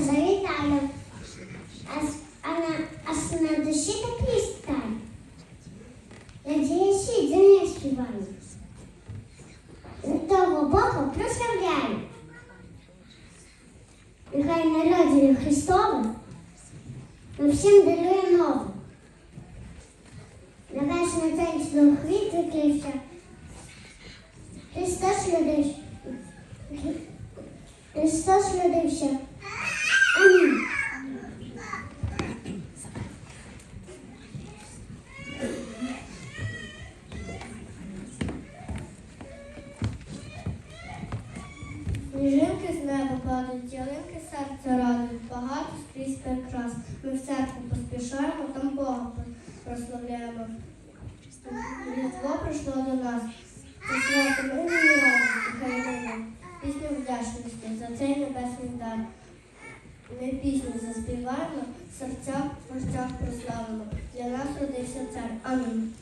завітаю. А, с- а, на, а с- на душі теплі стань. Надіюсь, не співаю. З того боку прославляю. Нехай народження Христове нам всім дарує нове. Нехай ж на цей хвіт закрився. Христос родився. Христос родився. Амінь. Сніжинки з неба падають, ялинки серце радують, багато скрізь прикрас. Ми в церкву поспішаємо, там Бога прославляємо. Різдво прийшло до нас. Пісню за цей небесний дар. Ми пісню заспіваємо, серця в серцях прославимо. Для нас родився цар. Амінь.